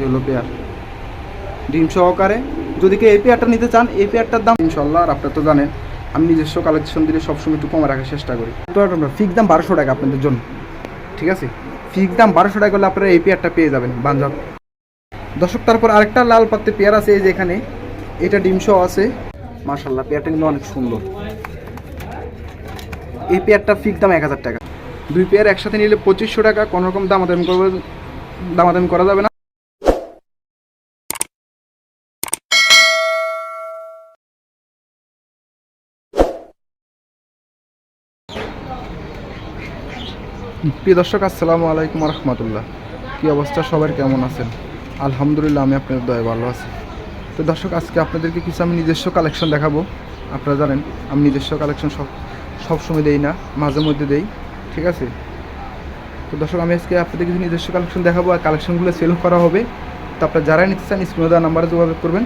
এই হলো পেয়ার। ডিম সহকারে যদি কেউ এই পেয়ারটা নিতে চান, এই পেয়ারটার দাম ইনশাল্লাহ আর আপনারা তো জানেন, আমি নিজস্ব কালেকশন দিলে সবসময় একটু কমে রাখার চেষ্টা করি। ফিক্স দাম বারোশো টাকা আপনাদের জন্য। ঠিক আছে? ফিক্স দাম বারোশো টাকা করলে আপনারা এই পেয়ারটা পেয়ে যাবেন বাঞ্জাব দর্শক, তারপর আরেকটা লাল পাত্রে পেয়ার আছে, এই যে এখানে। এটা ডিম সহ আছে। মার্শাল্লাহ পেয়ারটা কিন্তু অনেক সুন্দর। এই পেয়ারটা ফিক্স দাম এক হাজার টাকা। দুই পেয়ার একসাথে নিলে পঁচিশশো টাকা, কোনো রকম দামাদামি করবে দামাদামি করা যাবে না। প্রিয় দর্শক, আসসালামু আলাইকুম রহমতুল্লাহ কী অবস্থা? সবার কেমন আছেন? আলহামদুলিল্লাহ, আমি আপনাদের দয়া ভালো আছি। তো দর্শক, আজকে আপনাদেরকে কিছু আমি নিজস্ব কালেকশন দেখাবো। আপনারা জানেন, আমি নিজস্ব কালেকশন সব সবসময় দেই না, মাঝে মধ্যে দেই, ঠিক আছে? তো দর্শক, আমি আজকে আপনাদের কিছু নিজস্ব কালেকশন দেখাবো আর কালেকশনগুলো সেল করা হবে। তো আপনারা যারাই নিতে চান, স্ক্রিনে নাম্বারে যোগাযোগ করবেন।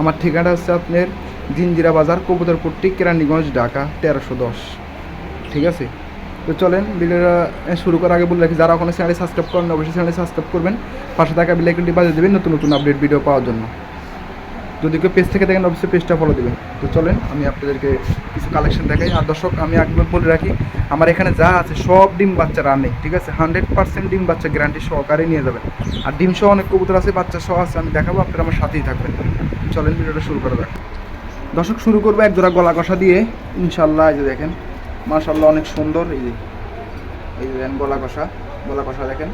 আমার ঠিকানা হচ্ছে আপনার জিনজিরা বাজার, কবুতরপট্টি, কেরানীগঞ্জ, ঢাকা, তেরোশো দশ। ঠিক আছে? তো চলেন, ভিডিওটা শুরু করার আগে বলে রাখি, যারা ওখানে চ্যানেলে সাবস্ক্রাইব করেন অবশ্যই চ্যানেলে সাবস্ক্রাইব করবেন। পাশে থাকা বেলাইকনটি বাজিয়ে দেবেন, নতুন নতুন আপডেট ভিডিও পাওয়ার জন্য। যদি কেউ পেজ থেকে দেখেন, অবশ্যই পেজটা ফলো দেবেন। তো চলেন, আমি আপনাদেরকে কিছু কালেকশন দেখাই। আর দর্শক, আমি একবার বলে রাখি, আমার এখানে যা আছে, সব ডিম বাচ্চা রানে ঠিক আছে? হান্ড্রেড পার্সেন্ট ডিম বাচ্চা গ্যারান্টি সহকারে নিয়ে যাবেন। আর ডিম সহ অনেক কবুতর আছে, বাচ্চা সহ আছে, আমি দেখাবো, আপনারা আমার সাথেই থাকবেন। চলেন, ভিডিওটা শুরু করা যাক। দর্শক, শুরু করব এক জোড়া গলা কষা দিয়ে। ইনশাল্লাহ এই যে দেখেন মাশাল্লাহ অনেক সুন্দর, এই যে এই যে দেখেন গলা কষা গলা কষা দেখেন।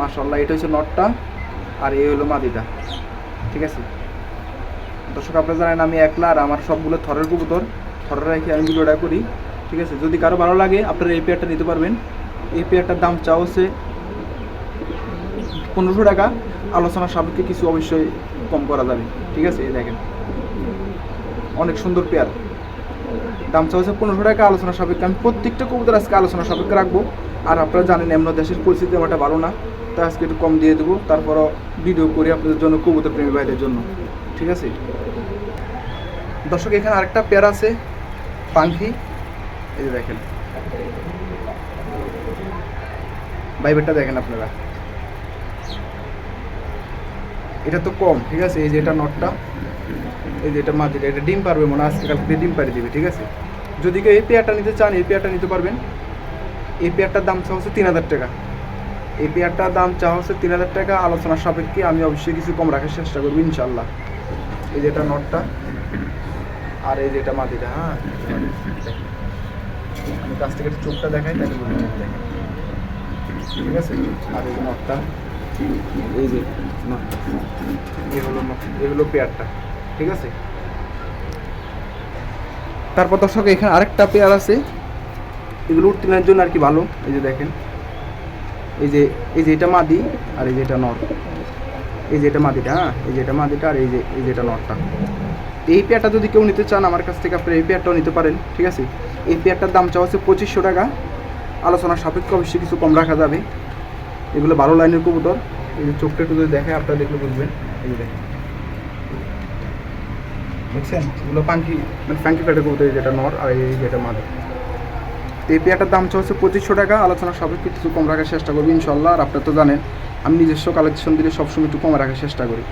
মাশাল্লাহ এটা হচ্ছে নটটা আর এই হলো মাদিটা, ঠিক আছে? দর্শক, আপনারা জানেন আমি একলা আর আমার সবগুলো থরের কবুতর, থরের রেখে আমি ভিডিওটা করি, ঠিক আছে? যদি কারও ভালো লাগে, আপনারা এই পেয়ারটা নিতে পারবেন। এই পেয়ারটার দাম চা হচ্ছে পনেরোশো টাকা। আলোচনা সাপেক্ষে কিছু অবশ্যই কম করা যাবে, ঠিক আছে? এই দেখেন, অনেক সুন্দর পেয়ার। দাম চা হচ্ছে পনেরোশো টাকা আলোচনা সাপেক্ষে। আমি প্রত্যেকটা কবুতর আজকে আলোচনা সাপেক্ষে রাখব। আর আপনারা জানেন এমন দেশের পরিস্থিতি আমারটা ভালো না। তাই আজকে একটু কম দিয়ে দেবো। তারপরও ভিডিও করি আপনাদের জন্য কবুতর প্রেমী ভাইদের জন্য। ঠিক আছে? দর্শক, এখানে আরেকটা পেয়ার আছে, পাঙ্খি। এই যে দেখেন। বাইবেটটা দেখেন আপনারা। এটা তো কম, ঠিক আছে? এই যে এটা নটটা। এই যে এটা মাঝিটা এটা ডিম পারবে মনে আজকে কালকে ডিম পাড়ি দিবে, ঠিক আছে? যদি কেউ এই পেয়ারটা নিতে চান, এই পেয়ারটা নিতে পারবেন। এই পেয়ারটার দাম চা হচ্ছে তিন হাজার টাকা। এই পেয়ারটার দাম চা হচ্ছে তিন হাজার টাকা। আলোচনার সাপেক্ষে আমি অবশ্যই কিছু কম রাখার চেষ্টা করব ইনশাল্লাহ এই যেটা নটটা, আর এই যেটা মাটিটা হ্যাঁ? আমি কাছ থেকে চোখটা দেখাই নেবেন দেখেন। ঠিক আছে? আর এই যে নটটা, এই যে নটটা এই হলো পেয়ারটা। ঠিক আছে? তারপর দর্শক, এখানে আরেকটা পেয়ার আছে। এগুলো উত্তীর্ণের জন্য আর কি ভালো। এই যে দেখেন। এই যে এই যে এটা মাদি আর এই যে এটা নট এই যে এটা মাদিটা হ্যাঁ? এই যে এটা মাদিটা আর এই যে এই যে এটা নটটা এই পেয়ারটা যদি কেউ নিতে চান আমার কাছ থেকে আপনি এই পেয়ারটাও নিতে পারেন, ঠিক আছে? এই পেয়ারটার দাম চাওয়া হচ্ছে পঁচিশশো টাকা। আলোচনার সাপেক্ষে অবশ্যই কিছু কম রাখা যাবে। এগুলো বারো লাইনের কবুতর। এই যে চোখটা একটু যদি দেখে, আপনারা দেখলে বুঝবেন। এই যে দেখেন। দেখছেন এগুলো পাঙ্কি মানে কবুতর, এই যেটা নর আর এই যেটা মাদি তো এই পেয়ারটার দাম হচ্ছে পঁচিশশো টাকা। আলোচনার সাপেক্ষে কিছু কম রাখার চেষ্টা করব, ইনশাল্লাহ। আর আপনারা তো জানেন, আমি নিজস্ব কালেকশন দিলে সবসময় একটু কম রাখার চেষ্টা করি।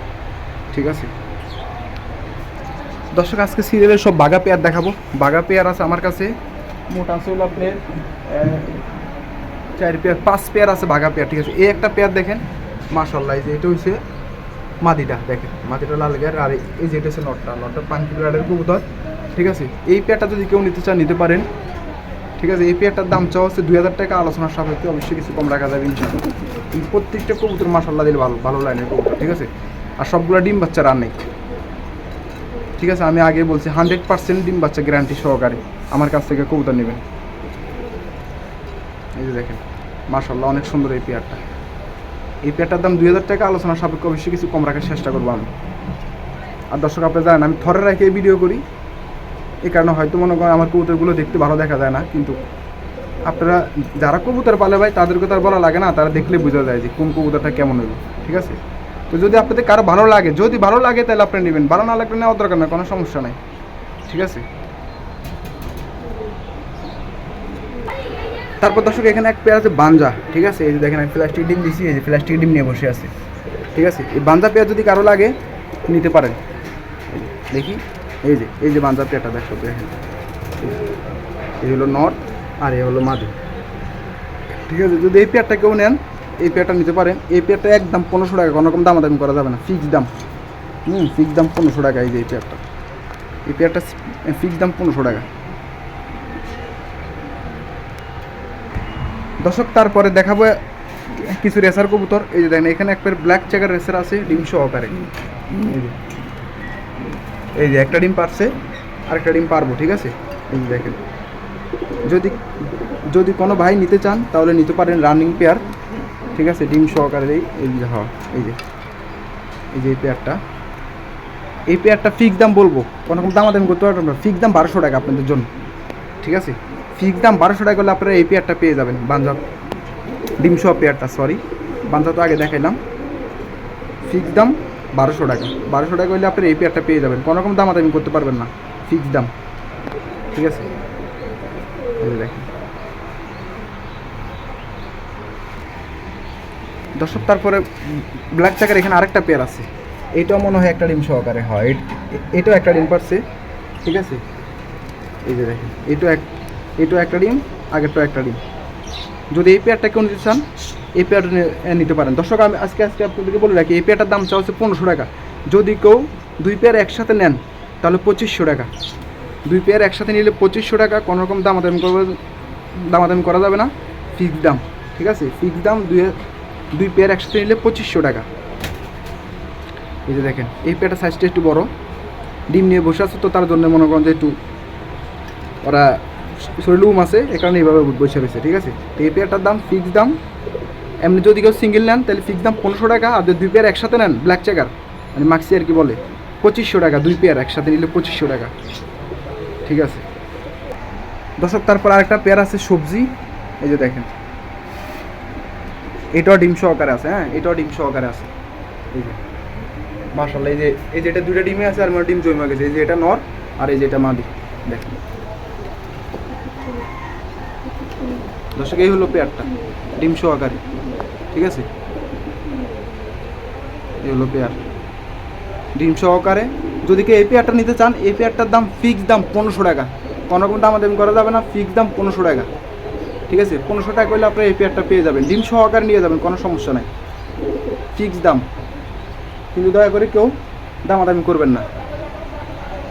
ঠিক আছে? দর্শক, আজকে সিরিয়ালের সব বাঘা পেয়ার দেখাবো। বাঘা পেয়ার আছে আমার কাছে। মোট আছে হলো আপনার চার পেয়ার, পাঁচ পেয়ার আছে বাঘা পেয়ার। ঠিক আছে? এই একটা পেয়ার দেখেন। মাশাল্লাহ, এই যে এটা হচ্ছে মাদিটা দেখেন মাদিটা লাল গের আর এই যে এটা হচ্ছে নটটা নটটা পাঙ্কি ব্রাডের কবুতর, ঠিক আছে? এই পেয়ারটা যদি কেউ নিতে চান নিতে পারেন, ঠিক আছে? এই পেয়ারটার দাম চাওয়া হচ্ছে দুই হাজার টাকা, আলোচনার সাপেক্ষে অবশ্যই কিছু কম রাখা যাবে ইনশাল্লাহ এই প্রত্যেকটা কবুতর মাসাল্লাহ দিলে ভালো ভালো লাইনের কবুতর, ঠিক আছে? আর সবগুলো ডিম বাচ্চা রান নেই ঠিক আছে? আমি আগে বলছি, হান্ড্রেড পার্সেন্ট ডিম বাচ্চা গ্যারান্টি সহকারে আমার কাছ থেকে কবুতর নেবেন। এই যে দেখেন মাসাল্লাহ অনেক সুন্দর এই পেয়ারটা। এই পেয়ারটার দাম দুই হাজার টাকা, আলোচনা সাপেক্ষে অবশ্যই কিছু কম রাখার চেষ্টা করব আমি। আর দর্শক, আপনি জানেন, আমি থরে রেখে ভিডিও করি। এই কারণে হয়তো মনে করেন আমার কবুতরগুলো দেখতে ভালো দেখা যায় না, কিন্তু আপনারা যারা কবুতর পালে ভাই, তাদেরকে আর বলা লাগে না, তারা দেখলে বোঝা যায় যে কোন কবুতরটা কেমন হলো ঠিক আছে? তো যদি আপনাদের কারও ভালো লাগে, যদি ভালো লাগে তাহলে আপনি নেবেন, ভালো না লাগলে নেওয়ার দরকার না কোনো সমস্যা নাই, ঠিক আছে? তারপর দর্শক, এখানে এক পেয়ার আছে বাঞ্জা, ঠিক আছে? এই যে দেখেন, আমি প্লাস্টিক ডিম দিছি, এই যে প্লাস্টিক ডিম নিয়ে বসে আছে, ঠিক আছে? এই বাঞ্জা পেয়ার যদি কারও লাগে, নিতে পারেন। দেখি, এই যে এই যে বাঞ্জা পেয়ারটা দেখো, দেখেন। এই হলো নর আর এই হলো মাদি ঠিক আছে, যদি এই পেয়ারটা কেউ নেন, এই পেয়ারটা নিতে পারেন। এই পেয়ারটা একদম পনেরোশো টাকা, কোনো রকম দামাদামি করা যাবে না ফিক্স দাম। হুম ফিক্স দাম পনেরোশো টাকা, এই যে এই পেয়ারটা এই পেয়ারটা ফিক্স দাম পনেরোশো টাকা। দর্শক, তারপরে দেখাবো কিছু রেসার কবুতর। এই যে দেখেন, এখানে একটা ব্ল্যাক চেকার রেসার আছে, ডিম সহকারে। এই যে একটা ডিম পারছে, আরেকটা ডিম পারব, ঠিক আছে? এই দেখেন। যদি যদি কোনো ভাই নিতে চান, তাহলে নিতে পারেন রানিং পেয়ার ঠিক আছে? ডিম সহকারে এই যে হ্যাঁ এই যে এই যে এই পেয়ারটা এই পেয়ারটা ফিক্স দাম বলব। কোনো রকম দামাদামি করতে পারবেন না। ফিক্স দাম বারোশো টাকা আপনাদের জন্য, ঠিক আছে? ফিক্স দাম বারোশো টাকা করলে আপনারা এই পেয়ারটা পেয়ে যাবেন, বাঞ্জা। ডিমসহ পেয়ারটা সরি বাঞ্জা তো আগে দেখাইলাম। ফিক্স দাম বারোশো টাকা। বারোশো টাকা করলে আপনারা এই পেয়ারটা পেয়ে যাবেন। কোনো রকম দামাদামি করতে পারবেন না। ফিক্স দাম। ঠিক আছে? দেখেন। দর্শক, তারপরে ব্ল্যাক চাকার এখানে আরেকটা পেয়ার আছে। এইটাও মনে হয় একটা ডিম সহকারে হয়। এটাও একটা ডিম পারছে। ঠিক আছে? এই যে দেখেন, এটাও এক এটাও একটা ডিম আগেরটাও একটা ডিম। যদি এই পেয়ারটা কেউ নিতে চান, এই পেয়ারটা নিতে পারেন। দর্শক, আমি আজকে আজকে আপনাদেরকে বলে রাখি, এই পেয়ারটার দাম চা হচ্ছে পনেরোশো টাকা। যদি কেউ দুই পেয়ার একসাথে নেন, তাহলে পঁচিশশো টাকা। দুই পেয়ার একসাথে নিলে পঁচিশশো টাকা, কোনো রকম দামাদামি করবে দামাদামি করা যাবে না। ফিক্স দাম, ঠিক আছে? ফিক্স দাম দুই দুই পেয়ার একসাথে নিলে পঁচিশশো টাকা। এই যে দেখেন, এই পেয়ারটা সাইজটা একটু বড়। ডিম নিয়ে বসে আছে, তো তার জন্য মনে করেন যে একটু ওরা শরীর উম আছে, এ কারণে এইভাবে বসে রয়েছে, ঠিক আছে? তো এই পেয়ারটার দাম ফিক্স দাম। এমনি যদি কেউ সিঙ্গেল নেন, তাহলে ফিক্স দাম পনেরোশো টাকা, আর যদি দুই পেয়ার একসাথে নেন ব্ল্যাক চেকার মানে মাক্সি আর কি বলে, পঁচিশশো টাকা, দুই পেয়ার একসাথে নিলে পঁচিশশো টাকা, ঠিক আছে? দর্শক, তারপর আরেকটা পেয়ার আছে সবজি, এই যে দেখেন। এটাও ডিম সহকারে আছে হ্যাঁ এটাও ডিম সহকারে আছে, এই যে। মার্শাল্লাহ এই যে এই যে এটা দুইটা ডিমে আছে, আর আমার ডিম জমে গেছে, এই যে এটা নর, আর এই যে এটা মাদি, দেখেন। দর্শক, এই হলো পেয়ারটা। ডিম সহকারে ঠিক আছে? এই হলো পেয়ার। ডিম সহকারে যদি কেউ এই পেয়ারটা নিতে চান, এই পেয়ারটার দাম ফিক্স দাম পনেরোশো টাকা। কোনো রকম দাম দামাদামি করা যাবে না ফিক্স দাম পনেরোশো টাকা। ঠিক আছে? পনেরোশো টাকা করলে আপনার এই পেয়ারটা পেয়ে যাবেন। ডিম সহকারে নিয়ে যাবেন, কোনো সমস্যা নাই। ফিক্স দাম। কিন্তু দয়া করে কেউ দামাদামি করবেন না।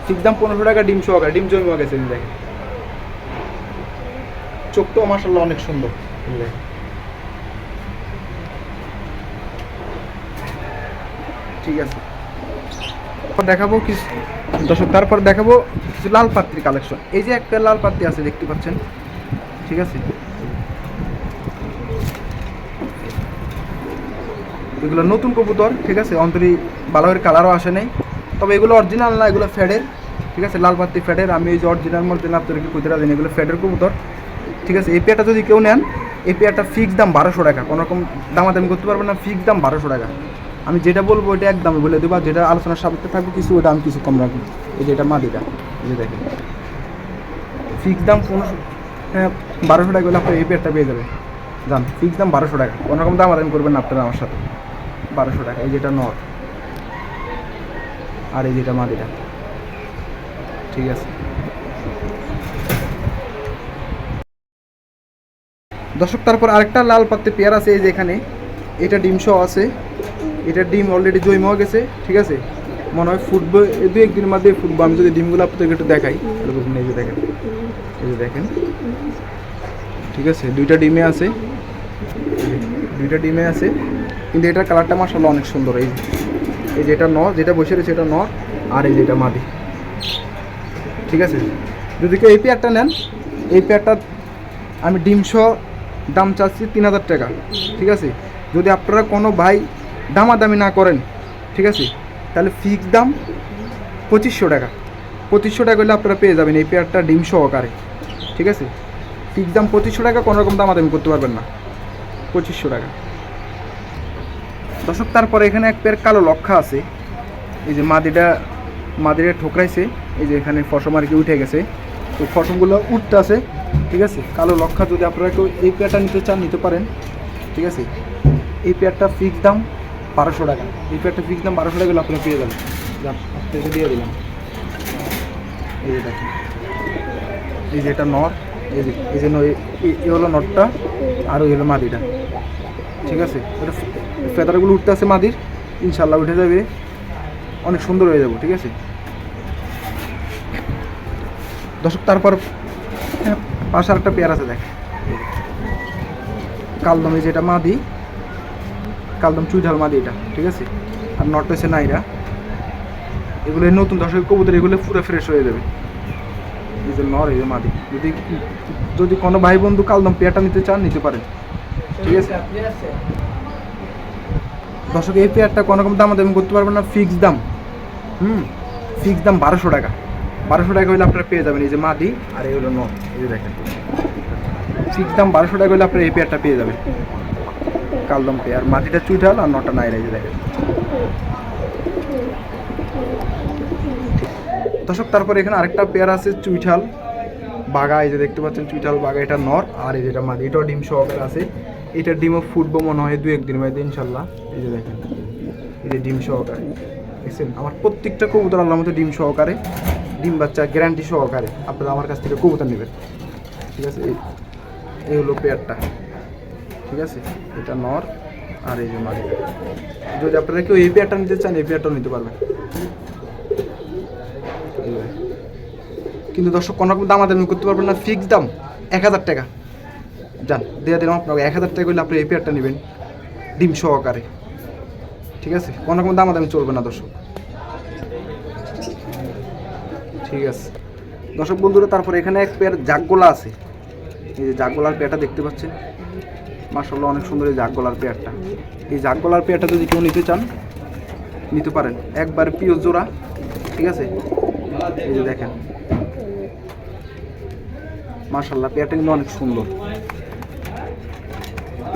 ফিক্স দাম পনেরোশো টাকা, ডিম সহকারে ডিম জমি গেছে, দেখেন। চোখটাও মাসাল্লাহ অনেক সুন্দর। ঠিক আছে। দেখাবো তারপর দেখাবো লাল কালেকশন। এই যে একটা লাল আছে, দেখতে পাচ্ছেন? ঠিক আছে? এগুলো নতুন কবুতর, ঠিক আছে? অন্তরি বালাহের কালারও আসে নাই। তবে এগুলো অরিজিনাল না, এগুলো ফ্যাডের ঠিক আছে? লাল পাত্রি ফ্যাডের আমি এই যে অরিজিনাল মধ্যে আপনাদেরকে কইতে দিন এগুলো ফ্যাডের কবুতর। ঠিক আছে? এই পেয়ারটা যদি কেউ নেন, এই পেয়ারটা ফিক্স দাম বারোশো টাকা। কোনো রকম দামাদামি করতে পারবেন না ফিক্স দাম বারোশো টাকা। আমি যেটা বলব ওইটা একদম বলে দেবো যেটা আলোচনার সাপেক্ষে থাকবে কিছু, ওটা আমি কিছু কম রাখব। এই যে এটা মাদিটা, এই যে দেখেন। ফিক্স দাম পনেরোশো হ্যাঁ বারোশো টাকা হলে আপনার এই পেয়ারটা পেয়ে যাবে জান ফিক্স দাম বারোশো টাকা। কোনো রকম দাম আদামি করবেন না আপনারা আমার সাথে। বারোশো টাকা, এই যেটা নর। আর এই যেটা মাদিটা। ঠিক আছে? দর্শক, তারপর আরেকটা লাল পাত্রে পেয়ার আছে, এই যে এখানে। এটা ডিম সহ আছে। এটা ডিম অলরেডি জৈম হয়ে গেছে, ঠিক আছে? মনে হয় ফুটবো, এই দু একদিনের মধ্যে ফুটবো। আমি যদি ডিমগুলো আপনাদেরকে একটু দেখাই। যে দেখেন। এই যে দেখেন। ঠিক আছে, দুইটা ডিমে আছে। দুইটা ডিমে আছে। কিন্তু এটার কালারটা মাসাল্লাহ অনেক সুন্দর, এই এই যে এটা ন যেটা বসে রয়েছে এটা ন আর এই যে এটা মাদি ঠিক আছে? যদি কেউ এই পেয়ারটা নেন, এই পেয়ারটা আমি ডিম সহ দাম চাচ্ছি তিন হাজার টাকা, ঠিক আছে? যদি আপনারা কোনো ভাই দামাদামি না করেন, ঠিক আছে? তাহলে ফিক্স দাম পঁচিশশো টাকা। পঁচিশশো টাকা হলে আপনারা পেয়ে যাবেন এই পেয়ারটা ডিম সহকারে, ঠিক আছে? ফিক্স দাম পঁচিশশো টাকা, কোনো রকম দামাদামি করতে পারবেন না। পঁচিশশো টাকা। দর্শক, তারপরে এখানে এক পেয়ার কালো লক্ষা আছে। এই যে মাদিটা মাদিরে ঠোকরাইছে। এই যে এখানে ফসম আর কি উঠে গেছে। তো ফসমগুলো উঠতে আছে, ঠিক আছে? কালো লক্ষা যদি আপনারা কেউ এই পেয়ারটা নিতে চান, নিতে পারেন, ঠিক আছে? এই পেয়ারটা ফিক্স দাম বারোশো টাকা। এই পেয়ারটা ফিক্স দাম বারোশো টাকা হলে আপনি পেয়ে যাবেন। দিয়ে দিলাম। এই যে দেখেন। এই যে এটা নট এই যে এই যে ন- এ- এ- এ হলো নটটা আর ওই হলো মাদিটা। ঠিক আছে? ওটা ফেদারগুলো উঠতে আছে মাদির, ইনশাল্লাহ উঠে যাবে। অনেক সুন্দর হয়ে যাব, ঠিক আছে? দর্শক, তারপর পাশে আরেকটা পেয়ার আছে, দেখ। কালদমে যেটা মাদি, কালদম চুইঝাল মাদি এটা, ঠিক আছে? আর নট হচ্ছে নাইরা। এগুলো নতুন, দর্শক, কবুতর এগুলো পুরো ফ্রেশ হয়ে যাবে। এই যে নর, এই যে মাদি। যদি যদি কোনো ভাই বন্ধু কালদম পেয়ারটা নিতে চান, নিতে পারেন। ঠিক আছে? দর্শক, এই পেয়ারটা কোনো রকম দাম দামি করতে পারবেন না ফিক্স দাম। হুম? ফিক্স দাম বারোশো টাকা। বারোশো টাকা হলে আপনারা পেয়ে যাবেন, এই যে মাদি আর এই হলো নর এই যে দেখেন। ফিক্স দাম বারোশো টাকা হলে আপনারা এই পেয়ারটা পেয়ে যাবেন। কালদম পেয়ার মাটিটা চুইঠাল আর নটা নাইরা এই যে দেখেন। দর্শক, তারপরে এখানে আরেকটা পেয়ার আছে চুইঠাল বাগা এই যে দেখতে পাচ্ছেন চুইঠাল বাগা এটা নর আর এই যেটা মাদি, এটাও ডিম সহকারে আছে। এটা ডিমও ফুটবো মনে হয় দু একদিন মধ্যে, ইনশাল্লাহ। এই যে দেখেন, এই যে ডিম সহকারে। দেখছেন? আমার প্রত্যেকটা কবুতর আল্লাহ মতো ডিম সহকারে। ডিম বাচ্চা গ্যারান্টি সহকারে আপনারা আমার কাছ থেকে কবুতর নেবেন। ঠিক আছে? এই হলো পেয়ারটা। ঠিক আছে? এটা নর আর এই যে মাদি যদি আপনারা কেউ এই পেয়ারটা নিতে চান, এই পেয়ারটাও নিতে পারবেন। কিন্তু দর্শক, কোনো রকম দামাদামি করতে পারবেন না। ফিক্স দাম এক হাজার টাকা। যান দেওয়া দিলাম আপনাকে এক হাজার টাকা করলে আপনি এই পেয়ারটা নেবেন ডিম সহকারে। ঠিক আছে? কোনো রকম দামাদামি চলবে না দর্শক। ঠিক আছে। দর্শক বন্ধুরা, তারপর এখানে এক পেয়ার জাগগোলা আছে। এই যে জাগগোলার পেয়ারটা দেখতে পাচ্ছেন। মার্শাল্লাহ অনেক সুন্দর এই জাগগোলার পেয়ারটা। এই জাগগোলার পেয়ারটা যদি কেউ নিতে চান, নিতে পারেন। একবার পিও জোড়া, ঠিক আছে? এই যে দেখেন। মার্শাল্লাহ পেয়ারটা কিন্তু অনেক সুন্দর।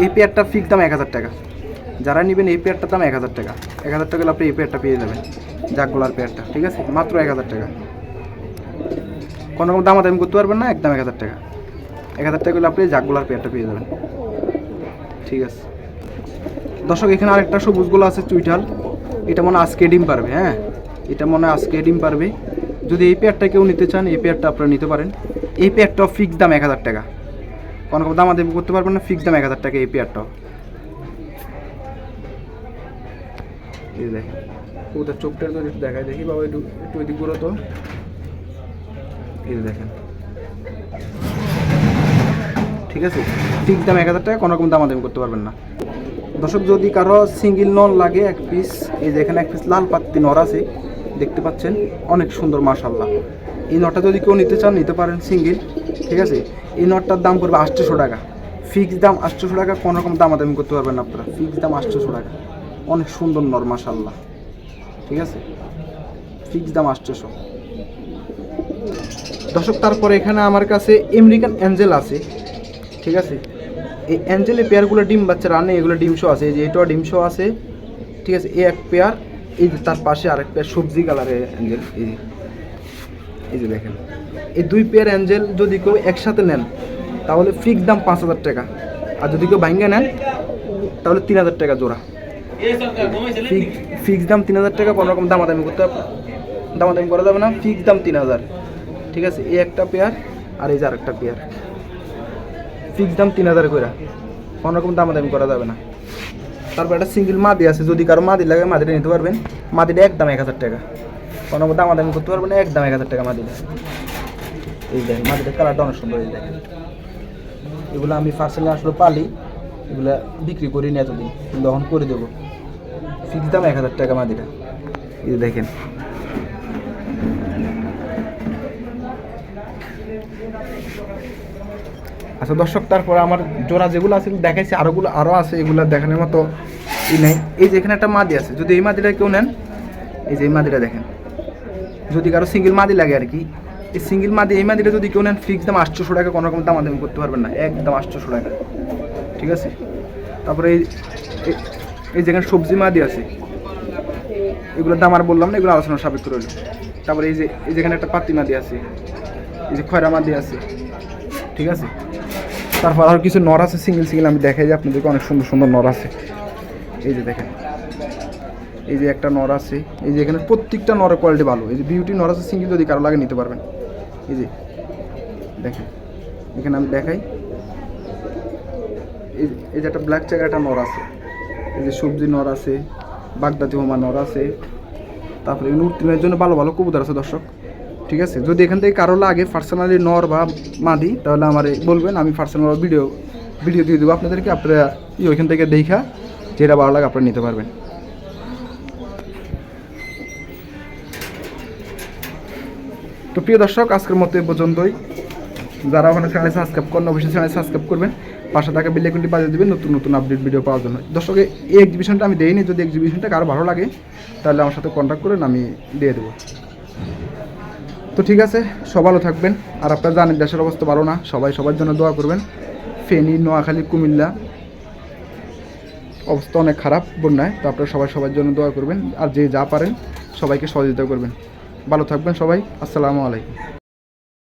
এই পেয়ারটা ফিক্স দাম এক হাজার টাকা। যারা নেবেন এই পেয়ারটার দাম এক হাজার টাকা। এক হাজার টাকা আপনি এই পেয়ারটা পেয়ে যাবেন, জাগগোলার পেয়ারটা, ঠিক আছে? মাত্র এক হাজার টাকা। কোনো রকম দামাদামি করতে পারবেন না, একদম এক হাজার টাকা। এক হাজার টাকা হলে আপনি জাগগোলার পেয়ারটা পেয়ে যাবেন। ঠিক আছে। দর্শক, এখানে আরেকটা সবুজগুলো আছে চুইটাল এটা মনে আজকে ডিম পারবে হ্যাঁ? এটা মনে হয় আজকে ডিম পারবে। যদি এই পেয়ারটা কেউ নিতে চান, এই পেয়ারটা আপনারা নিতে পারেন। এই পেয়ারটাও ফিক্স দাম এক হাজার টাকা। কোনো দাম দামাদামি করতে পারবেন না ফিক্স দাম এক হাজার টাকা এই পেয়ারটাও। এই যে দেখেন ওদের চোখটা তো একটু দেখায় দেখি বাবা, একটু একটু ওইদিক ঘুরো তো। এই দেখেন। ঠিক আছে? ফিক্স দাম এক হাজার টাকা, কোনো রকম দামাদামি করতে পারবেন না। দর্শক, যদি কারও সিঙ্গেল নল লাগে, এক পিস এই যে এখানে এক পিস লাল পাত্তি নর আছে, দেখতে পাচ্ছেন, অনেক সুন্দর মাশাল্লাহ এই নটটা যদি কেউ নিতে চান, নিতে পারেন সিঙ্গেল, ঠিক আছে? এই নটটার দাম পড়বে আটশোশো টাকা। ফিক্স দাম আটশোশো টাকা, কোনো রকম দামাদামি করতে পারবেন আপনারা। ফিক্স দাম আটশোশো টাকা। অনেক সুন্দর নর মাশাল্লাহ ঠিক আছে? ফিক্স দাম আটশোশো। দর্শক, তারপরে এখানে আমার কাছে আমেরিকান অ্যাঞ্জেল আছে, ঠিক আছে? এই অ্যাঞ্জেলের পেয়ারগুলো ডিম বাচ্চা রানে, এগুলো ডিম শো আছে, এই যে এটাও ডিম শো আছে, ঠিক আছে? এই এক পেয়ার এই যে তার পাশে আরেক পেয়ার সবজি কালারের অ্যাঞ্জেল এই যে এই যে দেখেন। এই দুই পেয়ার অ্যাঞ্জেল যদি কেউ একসাথে নেন, তাহলে ফিক্স দাম পাঁচ হাজার টাকা। আর যদি কেউ ভাঙ্গে নেন, তাহলে তিন হাজার টাকা জোড়া। ফিক্স দাম তিন হাজার টাকা, কোনো রকম দামাদামি করতে দামাদামি করা যাবে না ফিক্স দাম তিন হাজার। ঠিক আছে? এই একটা পেয়ার আর এই যে আরেকটা পেয়ার ফিক্স দাম তিন হাজার করে রকম দামাদামি করা যাবে না। তারপর একটা সিঙ্গেল মাদি আছে, যদি কারও মাদি লাগে মাদিটা নিতে পারবেন। মাদিটা একদম এক হাজার টাকা। কোনো রকম দামাদামি করতে পারবেন না, একদম এক হাজার টাকা মাদিটা। এই দেখেন, মাদিটার কালারটা অনেক সুন্দর এই দেখেন। এগুলো আমি পার্সেলে আসলে পালি, এগুলা বিক্রি করি না এতদিন। কিন্তু করে দেবো। ফিক্স দাম এক হাজার টাকা মাদিটা। এই দেখেন। আচ্ছা দর্শক, তারপর আমার জোড়া যেগুলো আছে, দেখাইছি, আরোগুলো আরও আছে, এগুলো দেখানোর মতো ই নেই। এই যে এখানে একটা মাদি আছে, যদি এই মাদিটা কেউ নেন, এই যে এই মাদিটা দেখেন। যদি কারও সিঙ্গেল মাদি লাগে আর কি, এই সিঙ্গেল মাদি, এই মাদিটা যদি কেউ নেন ফিক্স দাম আটশোশো টাকা, কোনো রকম দাম দামাদামি করতে পারবেন না, একদম আটশোশো টাকা। ঠিক আছে? তারপরে এই, এই- যেখানে সবজি মাদি আছে, এগুলোর দাম আর বললাম না, এগুলো আলোচনা সাপেক্ষ রইল। তারপরে এই যে, এই যেখানে একটা পাতি মাদি আছে, এই যে খয়রা মাদি আছে, ঠিক আছে? তারপর আরও কিছু নর আছে সিঙ্গেল সিঙ্গেল আমি দেখাই যে আপনাদেরকে অনেক সুন্দর সুন্দর নর আছে। এই যে দেখেন, এই যে একটা নর আছে, এই যে এখানে প্রত্যেকটা নরের কোয়ালিটি ভালো। এই যে বিউটি নর আছে সিঙ্গেল যদি কারও লাগে নিতে পারবেন। এই যে, দেখেন, এখানে আমি দেখাই। এই যে একটা ব্ল্যাক চেকার একটা নর আছে। এই যে সবজি নর আছে বাগদাতি হোমা নর আছে। তারপরে উত্তীর্ণের জন্য ভালো ভালো কবুতর আছে, দর্শক। ঠিক আছে? যদি এখান থেকে কারও লাগে পার্সোনালি নর বা মাদি, তাহলে আমার বলবেন, আমি পার্সোনাল ভিডিও ভিডিও দিয়ে দেবো আপনাদেরকে, আপনারা ওইখান থেকে দেখা, যেটা ভালো লাগে আপনারা নিতে পারবেন। তো প্রিয় দর্শক, আজকের মতো এ পর্যন্তই। যারা ওখানে চ্যানেল সাবস্ক্রাইব করেন, অবশ্যই চ্যানেল সাবস্ক্রাইব করবেন। পাশে থাকা বিলেকুনটি বাজিয়ে দেবেন, নতুন নতুন আপডেট ভিডিও পাওয়ার জন্য। দর্শক, এই এক্সিবিশনটা আমি দেইনি, যদি এক্সিবিশনটা কারও ভালো লাগে, তাহলে আমার সাথে কন্ট্যাক্ট করেন, আমি দিয়ে দেবো। তো ঠিক আছে, সব ভালো থাকবেন। আর আপনারা জানেন দেশের অবস্থা ভালো না, সবাই সবার জন্য দোয়া করবেন। ফেনী, নোয়াখালী, কুমিল্লা, অবস্থা অনেক খারাপ বন্যায়, তো আপনারা সবাই সবার জন্য দোয়া করবেন। আর যে যা পারেন সবাইকে সহযোগিতা করবেন। ভালো থাকবেন সবাই, আসসালামু আলাইকুম।